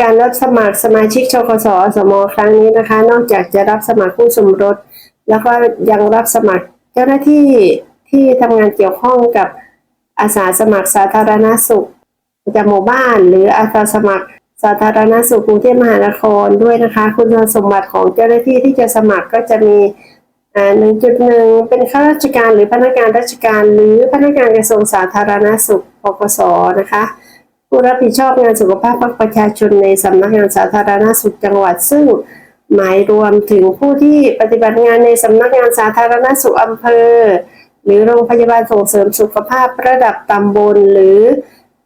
การรับสมัครสมาชิกชกสอสมครั้งนี้นะคะ นอกจากจะรับสมัครผู้สมรส แล้วก็ยังรับสมัครเจ้าหน้าที่ที่ทำงานเกี่ยวข้องกับอาสาสมัครสาธารณสุขประจำหมู่บ้าน หรืออาสาสมัครสาธารณสุขกรุงเทพมหานครด้วยนะคะ คุณสมบัติของเจ้าหน้าที่ที่จะสมัครก็จะมีอ่า1.1เป็นข้าราชการหรือพนักงานราชการ หรือพนักงานกระทรวงสาธารณสุขปกสนะคะ ผู้รับผิดชอบงานสุขภาพประชาชนในสำนักงานสาธารณสุขจังหวัดซึ่งหมายรวมถึงผู้ที่ปฏิบัติงานในสำนักงานสาธารณสุขอำเภอ หรือโรงพยาบาลส่งเสริมสุขภาพระดับตำบล หรือ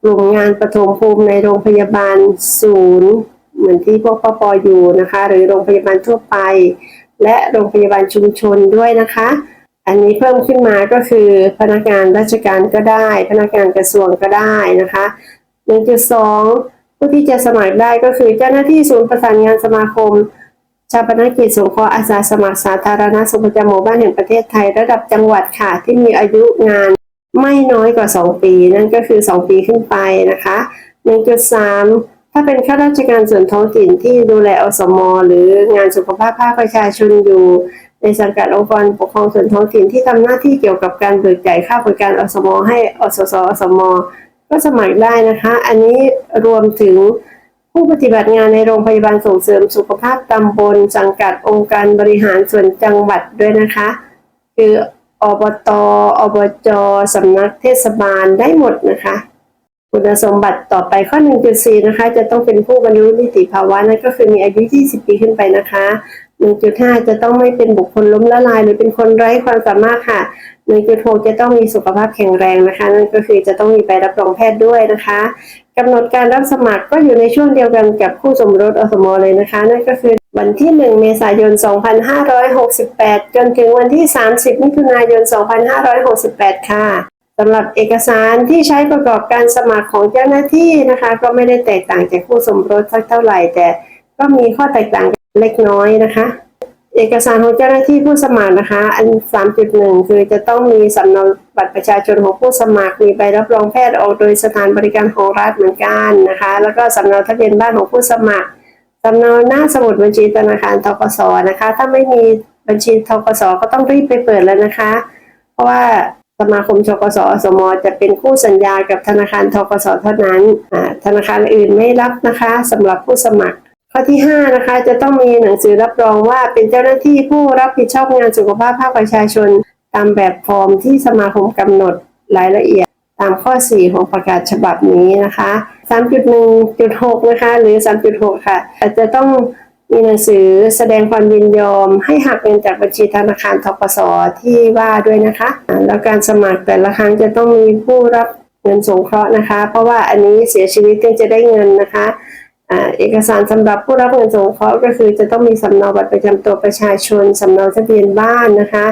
กลุ่มงานปฐมภูมิในโรงพยาบาลศูนย์เหมือนที่พวกปปอยู่นะคะ หรือโรงพยาบาลทั่วไป และโรงพยาบาลชุมชนด้วยนะคะ อันนี้เพิ่มขึ้นมาก็คือพนักงานราชการก็ได้ พนักงานกระทรวงก็ได้นะคะ 1.2 ผู้ที่จะสมัครได้ก็คือเจ้าหน้าที่ศูนย์ประสานงานสมาคม ชาปนกิจสงเคราะห์อาสาสมัครสาธารณสุขประจำหมู่บ้านแห่งประเทศไทยระดับจังหวัดค่ะ ที่มีอายุงานไม่น้อยกว่า 2 ปี นั่นก็คือ 2 ปีขึ้นไปนะคะ 1.3ถ้าเป็นข้าราชการส่วนท้องถิ่นที่ดูแลอสมหรืองานสุขภาพภาคประชาชนอยู่ ในสังกัดองค์กรปกครองส่วนท้องถิ่นที่ทำหน้าที่เกี่ยวกับการเบิกจ่ายค่าบริการอสมให้อสสอสม ก็สมัครได้นะคะ อันนี้รวมถึงผู้ปฏิบัติงานในโรงพยาบาลส่งเสริมสุขภาพตำบล สังกัดองค์การบริหารส่วนจังหวัดด้วยนะคะ คืออบต อบจสำนักเทศบาลได้หมดนะคะ คุณสมบัติต่อไปข้อ 1.4 นะคะ จะต้องเป็นผู้บรรลุนิติภาวะนั่นก็คือมีอายุ 20 ปีขึ้นไปนะคะ 1.5 จะต้องไม่เป็นบุคคลล้มละลาย หรือเป็นคนไร้ความสามารถค่ะ 1.6 จะต้องมีสุขภาพแข็งแรงนะคะ นั่นก็คือจะต้องมีใบรับรองแพทย์ด้วยนะคะกำหนดการรับสมัครก็อยู่ในช่วงเดียวกันกับผู้สมรสอสมเลยนะคะ นั่นก็คือวันที่ 1 เมษายน 2568 จนถึงวันที่ 30 มิถุนายน 2568 ค่ะสำหรับเอกสารที่ใช้ประกอบการสมัครของเจ้าหน้าที่นะคะ ก็ไม่ได้แตกต่างจากผู้สมรสสักเท่าไหร่ แต่ก็มีข้อแตกต่างเล็กน้อยนะคะ เอกสารของเจ้าหน้าที่ผู้สมัครนะคะ อัน 3.1 คือจะต้องมีสำเนาบัตรประชาชนของผู้สมัคร มีใบรับรองแพทย์ออกโดยสถานบริการของรัฐเหมือนกันนะคะ แล้วก็สำเนาทะเบียนบ้านของผู้สมัครสำเนาหน้าสมุดบัญชีธนาคารทกสนะคะ ถ้าไม่มีบัญชีทกสก็ต้องรีบไปเปิดแล้วนะคะ เพราะว่าสมาคมชกสสม จะเป็นคู่สัญญากับธนาคารทกสเท่านั้นธนาคารอื่นไม่รับนะคะสำหรับผู้สมัคร ข้อที่5นะคะจะต้องมีหนังสือรับรองว่าเป็นเจ้าหน้าที่ผู้รับผิดชอบงานสุขภาพภาคประชาชน ตามแบบฟอร์มที่สมาคมกำหนดรายละเอียดตามข้อ 4 ของประกาศฉบับนี้นะคะ 3.1.6 นะคะ หรือ 3.6 ค่ะอาจจะต้องมีหนังสือแสดงความยินยอม ให้หักเงินจากบัญชีธนาคารทกสที่ว่าด้วยนะคะ แล้วการสมัครแต่ละครั้งจะต้องมีผู้รับเงินสงเคราะห์นะคะ เพราะว่าอันนี้เสียชีวิตก็จะได้เงินนะคะ เอกสารสำหรับผู้รับเงินสงเคราะห์ก็คือจะต้องมีสำเนาบัตรประจำตัวประชาชนสำเนาทะเบียนบ้านนะคะ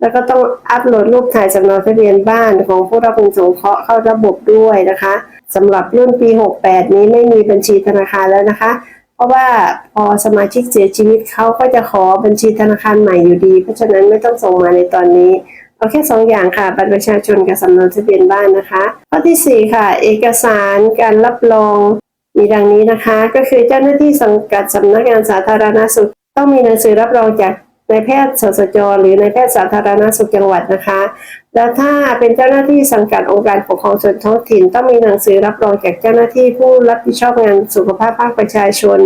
แล้วก็ต้องอัปโหลดรูปถ่ายสำเนาทะเบียนบ้านของผู้รับเงินสงเคราะห์เข้าระบบด้วยนะคะสำหรับรุ่นปี 68 นี้ไม่มีบัญชีธนาคารแล้วนะคะ เพราะว่าพอสมาชิกเสียชีวิตเขาก็จะขอบัญชีธนาคารใหม่อยู่ดี เพราะฉะนั้นไม่ต้องส่งมาในตอนนี้เอาแค่สองอย่างค่ะบัตรประชาชนกับสำเนาทะเบียนบ้านนะคะ ข้อที่สี่ค่ะ เอกสารการรับรอง มีดังนี้นะคะก็คือเจ้าหน้าที่สังกัดสำนักงานสาธารณสุข ต้องมีหนังสือรับรองจากนายแพทย์สสจ หรือนายแพทย์สาธารณสุขจังหวัดนะคะ แล้วถ้าเป็นเจ้าหน้าที่สังกัดองค์การปกครองส่วนท้องถิ่น ต้องมีหนังสือรับรองจากเจ้าหน้าที่ผู้รับผิดชอบงานสุขภาพภาคประชาชน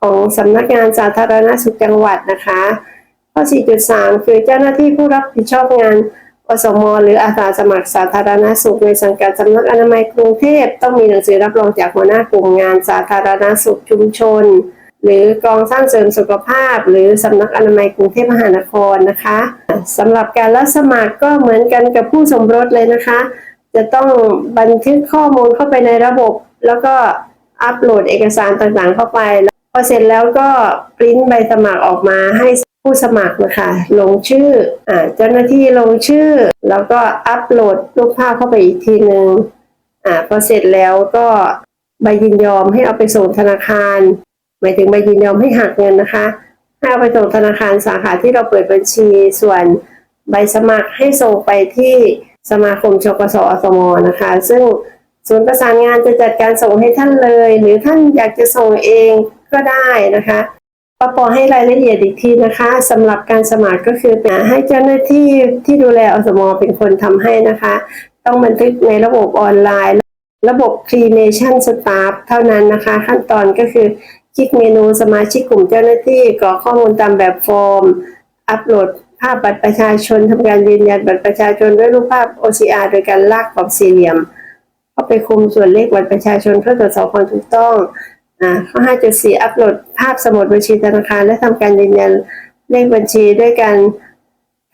ของสำนักงานสาธารณสุขจังหวัดนะคะ ข้อ 4.3 คือเจ้าหน้าที่ผู้รับผิดชอบงาน อสมหรืออาสาสมัครสาธารณสุขในสังกัดสำนักอนามัยกรุงเทพต้องมีหนังสือรับรองจากหัวหน้ากลุ่มงานสาธารณสุขชุมชน หรือกองสร้างเสริมสุขภาพ หรือสำนักอนามัยกรุงเทพมหานครนะคะสำหรับการรับสมัครก็เหมือนกันกับผู้สมรสเลยนะคะ จะต้องบันทึกข้อมูลเข้าไปในระบบ แล้วก็อัปโหลดเอกสารต่างๆ เข้าไปพอเสร็จแล้วก็ปริ้นใบสมัครออกมาให้ ผู้สมัครนะคะ ลงชื่ออเจ้าหน้าที่ลงชื่อ แล้วก็อัปโหลดรูปภาพเข้าไปอีกทีหนึ่งอ่าพอเสร็จแล้วก็ใบยินยอมให้เอาไปส่งธนาคาร หมายถึงใบยินยอมให้หักเงินนะคะให้เอาไปส่งธนาคารสาขาที่เราเปิดบัญชีส่วนใบสมัครให้ส่งไปที่สมาคมชกสอสมนะคะ ซึ่งศูนย์ประสานงานจะจัดการส่งให้ท่านเลย หรือท่านอยากจะส่งเองก็ได้นะคะ ปปให้รายละเอียดอีกทีนะคะสำหรับการสมัครก็คือให้เจ้าหน้าที่ที่ดูแลอสมเป็นคนทำให้นะคะ ต้องบันทึกในระบบออนไลน์ ระบบ c r e a t i o n Staff เท่านั้นนะคะ ขั้นตอนก็คือคลิกเมนูสมาชิกกลุ่มเจ้าหน้าที่กรอกข้อมูลตามแบบฟอร์ม อัปโหลดภาพบัตรประชาชนทำการยืนยันบัตรประชาชนด้วยรูปภาพ OCR โดยการลากกรอบสี่เหลี่ยมเข้าไปคุมส่วนเลขบัตรประชาชนเพื่อตรวจสอบความถูกต้อง อ่าข้อ5.4อัปโหลดภาพสมุดบัญชีธนาคาร และทำการยืนยันเลขบัญชีด้วยการ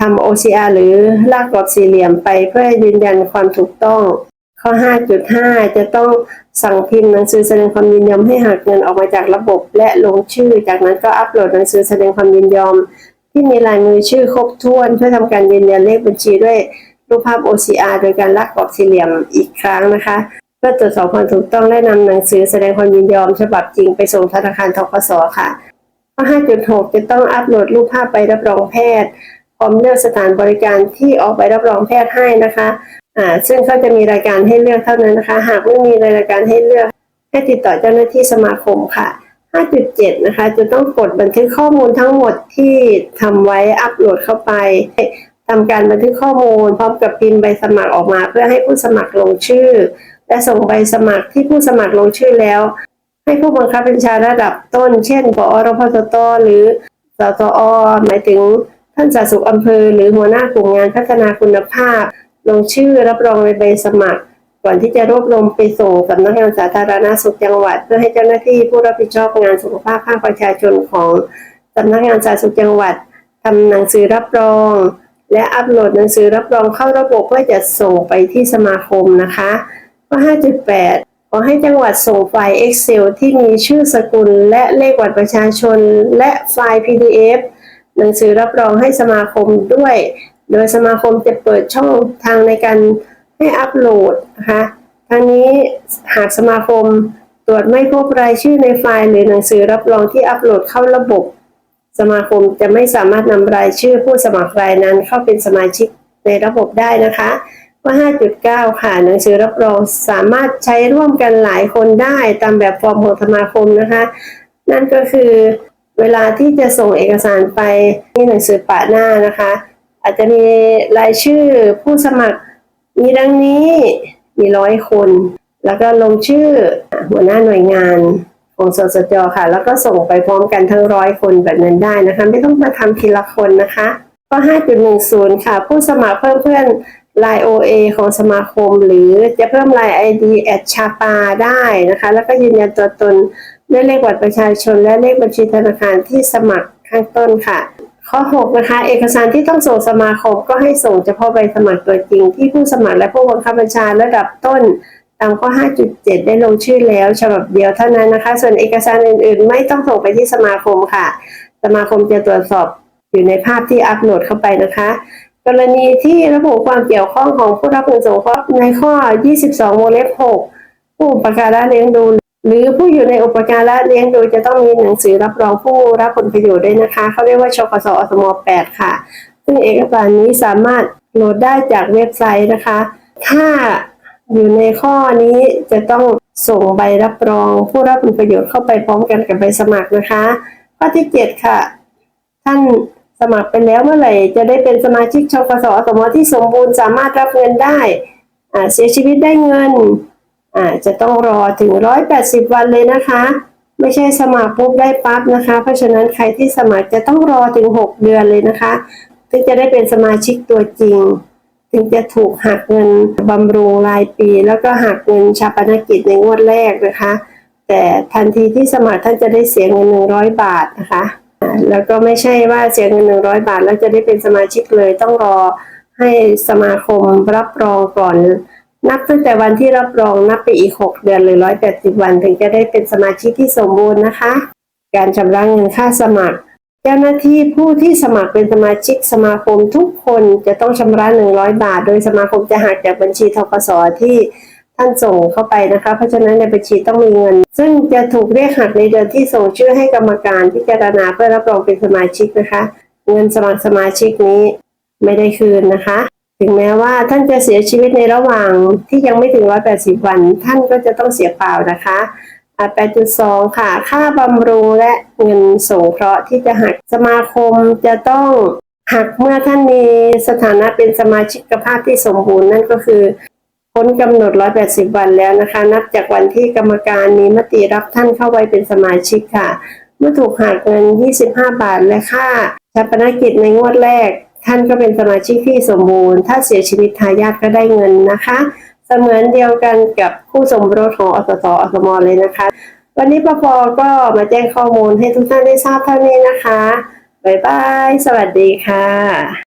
ทำ OCR หรือลากกรอบสี่เหลี่ยมไปเพื่อยืนยันความถูกต้อง ข้อ 5.5 จะต้องสั่งพิมพ์หนังสือแสดงความยินยอมให้หักเงินออกมาจากระบบ และลงชื่อ จากนั้นก็อัปโหลดหนังสือแสดงความยินยอม ที่มีลายมือชื่อครบถ้วนเพื่อทำการยืนยันเลขบัญชีด้วยรูปภาพ OCR โดยการลากกรอบสี่เหลี่ยมอีกครั้งนะคะ เพื่อตรวจสอบความถูกต้องและนำหนังสือแสดงความยินยอม ฉบับจริงไปส่งธนาคารทกสค่ะข้อ5.6 จะต้องอัปโหลดรูปภาพใบรับรองแพทย์พร้อมเลือกสถานบริการที่ออกใบรับรองแพทย์ให้นะคะอ่าซึ่งเขาจะมีรายการให้เลือกเท่านั้นนะคะ หากไม่มีรายการให้เลือก ให้ติดต่อเจ้าหน้าที่สมาคมค่ะ 5.7 นะคะ จะต้องกดบันทึกข้อมูลทั้งหมดที่ทำไว้อัปโหลดเข้าไปทำการบันทึกข้อมูล พร้อมกับพิมพ์ใบสมัครออกมา เพื่อให้ผู้สมัครลงชื่อ และส่งใบสมัครที่ผู้สมัครลงชื่อแล้ว ให้ผู้บังคับบัญชาระดับต้น เช่นปอรพสตหรือสตอหมายถึงท่านสาธารณสุขอำเภอ หรือหัวหน้ากลุ่มงานพัฒนาคุณภาพ ลงชื่อรับรองในใบสมัคร ก่อนที่จะรวบรวมไปส่งสำนักงานสาธารณสุขจังหวัด เพื่อให้เจ้าหน้าที่ผู้รับผิดชอบงานสุขภาพภาคประชาชนของสำนักงานสาธารณสุขจังหวัดทำหนังสือรับรอง และอัปโหลดหนังสือรับรองเข้าระบบเพื่อจะส่งไปที่สมาคมนะคะ ข้อ5.8 ขอให้จังหวัดส่งไฟล์ Excel ที่มีชื่อสกุล และเลขบัตรประชาชน และไฟล์ PDF หนังสือรับรองให้สมาคมด้วย โดยสมาคมจะเปิดช่องทางในการให้อัปโหลดนะคะทั้งนี้หากสมาคมตรวจไม่พบรายชื่อในไฟล์ หรือหนังสือรับรองที่อัปโหลดเข้าระบบ สมาคมจะไม่สามารถนำรายชื่อผู้สมัครรายนั้นเข้าเป็นสมาชิกในระบบได้นะคะ ว่า 5.9 ค่ะหนังสือรับรองสามารถใช้ร่วมกันหลายคนได้ตามแบบฟอร์มของสมาคมนะคะ นั่นก็คือเวลาที่จะส่งเอกสารไปที่หนังสือปะหน้านะคะ อาจจะมีรายชื่อผู้สมัครมีดังนี้มีร้อยคน แล้วก็ลงชื่อหัวหน้าหน่วยงานของสสจค่ะ แล้วก็ส่งไปพร้อมกันทั้งร้อยคนแบบนั้นได้นะคะ ไม่ต้องมาทำทีละคนนะคะ ก็ 5.10 ค่ะ ผู้สมัครเพิ่มเพื่อน ไลน์ OA ของสมาคม หรือจะเพิ่มไลน์ ID แอดชาปาได้นะคะ แล้วก็ยืนยันตัวตนด้วยเลขบัตรประชาชน และเลขบัญชีธนาคารที่สมัครข้างต้นค่ะ ข้อ 6 นะคะ เอกสารที่ต้องส่งสมาคมก็ให้ส่งเฉพาะใบสมัครตัวจริง ที่ผู้สมัครและผู้บังคับบัญชาระดับต้นตามข้อ 5.7 ได้ลงชื่อแล้วฉบับเดียวเท่านั้นนะคะ ส่วนเอกสารอื่น ๆ ไม่ต้องส่งไปที่สมาคมค่ะ สมาคมจะตรวจสอบอยู่ในภาพที่อัปโหลดเข้าไปนะคะ กรณีที่ระบุความเกี่ยวข้องของผู้รับเงินสงเคราะห์ในข้อ 22วงเล็บ 6 ผู้อุปการะเลี้ยงดู หรือผู้อยู่ในอุปการะเลี้ยงดูจะต้องมีหนังสือรับรองผู้รับผลประโยชน์ด้วยนะคะ เขาเรียกว่าชกสอสม 8 ค่ะ ซึ่งเอกสารนี้สามารถโหลดได้จากเว็บไซต์นะคะ ถ้าอยู่ในข้อนี้จะต้องส่งใบรับรอง ผู้รับผลประโยชน์เข้าไปพร้อมกันกับใบสมัครนะคะ ข้อที่ 7 ค่ะ ท่าน สมัครไปแล้วเมื่อไหร่จะได้เป็นสมาชิกชกสอสมที่สมบูรณ์สามารถรับเงินได้อ่าเสียชีวิตได้เงินอ่าจะต้องรอถึง 180 วันเลยนะคะ ไม่ใช่สมัครปุ๊บได้ปั๊บนะคะ เพราะฉะนั้นใครที่สมัครจะต้องรอถึง 6 เดือนเลยนะคะถึงจะได้เป็นสมาชิกตัวจริง ถึงจะถูกหักเงินบำรุงรายปี แล้วก็หักเงินชาปนกิจในงวดแรกนะคะ แต่ทันทีที่สมัครท่านจะได้เสียเงิน 100 บาทนะคะ แล้วก็ไม่ใช่ว่าเสียเงิน100บาท แล้วจะได้เป็นสมาชิกเลยต้องรอให้สมาคมรับรองก่อน นับตั้งแต่วันที่รับรองนับไปอีก 6 เดือนหรือ 180 วันถึงจะได้เป็นสมาชิกที่สมบูรณ์นะคะ การชำระเงินค่าสมัคร เจ้าหน้าที่ผู้ที่สมัครเป็นสมาชิกสมาคมทุกคนจะต้องชำระ 100 บาท โดยสมาคมจะหักจากบัญชีทกสที่ ท่านส่งเข้าไปนะคะ เพราะฉะนั้นในบัญชีต้องมีเงิน ซึ่งจะถูกเรียกหักในเดือนที่ส่งชื่อให้กรรมการพิจารณาเพื่อรับรองเป็นสมาชิกนะคะ เงินสมัครสมาชิกนี้ไม่ได้คืนนะคะ ถึงแม้ว่าท่านจะเสียชีวิตในระหว่างที่ยังไม่ถึง 180 วัน ท่านก็จะต้องเสียเปล่านะคะอ่า8.2 ค่ะ ค่าบำรุงและเงินสงเคราะห์ที่จะหักสมาคมจะต้องหักเมื่อท่านมีสถานะเป็นสมาชิกภาพที่สมบูรณ์นั่นก็คือ พ้นกำหนด 180 วันแล้วนะคะ นับจากวันที่กรรมการมีมติรับท่านเข้าไว้เป็นสมาชิกค่ะ เมื่อถูกหักเงิน 25 บาทและค่าชาปนกิจในงวดแรก ท่านก็เป็นสมาชิกที่สมบูรณ์ ถ้าเสียชีวิตทายาทก็ได้เงินนะคะ เสมือนเดียวกันกับคู่สมรสของอสสอสมเลยนะคะ วันนี้ปปก็มาแจ้งข้อมูลให้ทุกท่านได้ทราบเท่านี้นะคะบ๊ายบาย สวัสดีค่ะ